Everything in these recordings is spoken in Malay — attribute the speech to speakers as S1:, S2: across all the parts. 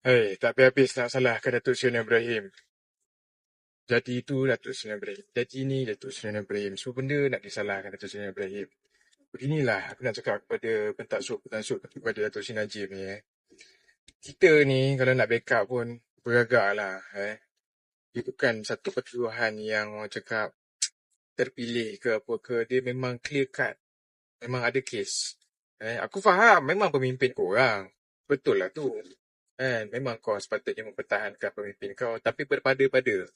S1: Hei, tak habis-habis nak salahkan Datuk Seri Ibrahim. Jadi itu Datuk Seri Ibrahim. Jadi ini Datuk Seri Ibrahim. Semua benda nak disalahkan Datuk Seri Ibrahim. Beginilah aku nak cakap kepada pentaksub-pentaksub kepada Datuk Seri Najib ni. Eh. Kita ni kalau nak backup pun beragak lah. Eh. Dia bukan satu pertuduhan yang orang cakap terpilih ke apa ke. Dia memang clear cut. Memang ada kes. Eh. Aku faham memang pemimpin korang. Betul lah tu. Eh, memang kau sepatutnya mempertahankan pemimpin kau. Tapi berpada-pada.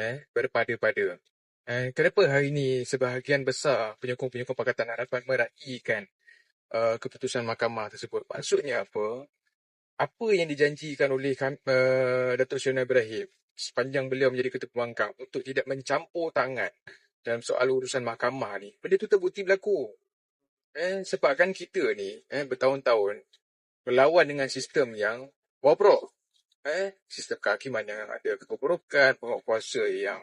S1: Eh, berpada-pada. Eh, kenapa hari ini sebahagian besar penyokong-penyokong Pakatan Harapan meraihkan uh, keputusan mahkamah tersebut? Maksudnya apa? Apa yang dijanjikan oleh uh, Datuk Seri Ibrahim sepanjang beliau menjadi ketua pembangkang untuk tidak mencampur tangan dalam soal urusan mahkamah ni, benda tu terbukti berlaku. Eh, sebabkan kita ni eh, bertahun-tahun berlawan dengan sistem yang bobrok. Eh, sistem kehakiman yang ada keburukan, penguasa yang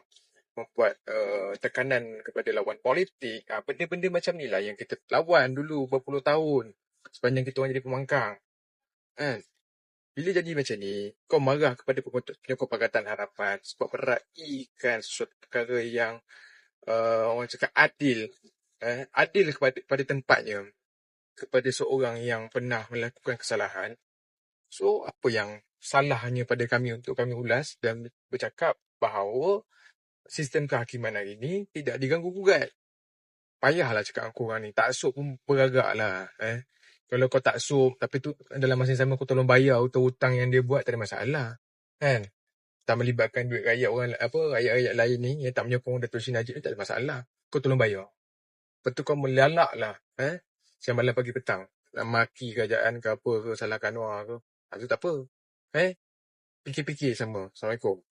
S1: membuat uh, tekanan kepada lawan politik. Uh, benda-benda macam ni lah yang kita lawan dulu berpuluh tahun sepanjang kita orang jadi pemangkang. Eh, bila jadi macam ni, kau marah kepada penyokong Pakatan Harapan sebab meraihkan sesuatu perkara yang uh, orang cakap adil. Eh, adil kepada, pada tempatnya kepada seorang yang pernah melakukan kesalahan. So, apa yang salahnya pada kami untuk kami ulas dan bercakap bahawa sistem kehakiman hari ini tidak diganggu-gugat. Payahlah cakap aku orang ni. Tak asuk pun beragak lah. Eh. Kalau kau tak asuk, tapi tu dalam masa yang sama kau tolong bayar hutang-hutang yang dia buat, tak ada masalah. Kan? Tak melibatkan duit rakyat orang apa rakyat-rakyat lain ni yang tak menyokong Datuk Sri Najib ni tak ada masalah. Kau tolong bayar. Betul kau melalak lah. Eh? Siang malam pagi petang. Nak maki kerajaan ke apa ke, salahkan Anwar ke. Itu tak apa. Eh? Fikir-fikir sama. Assalamualaikum.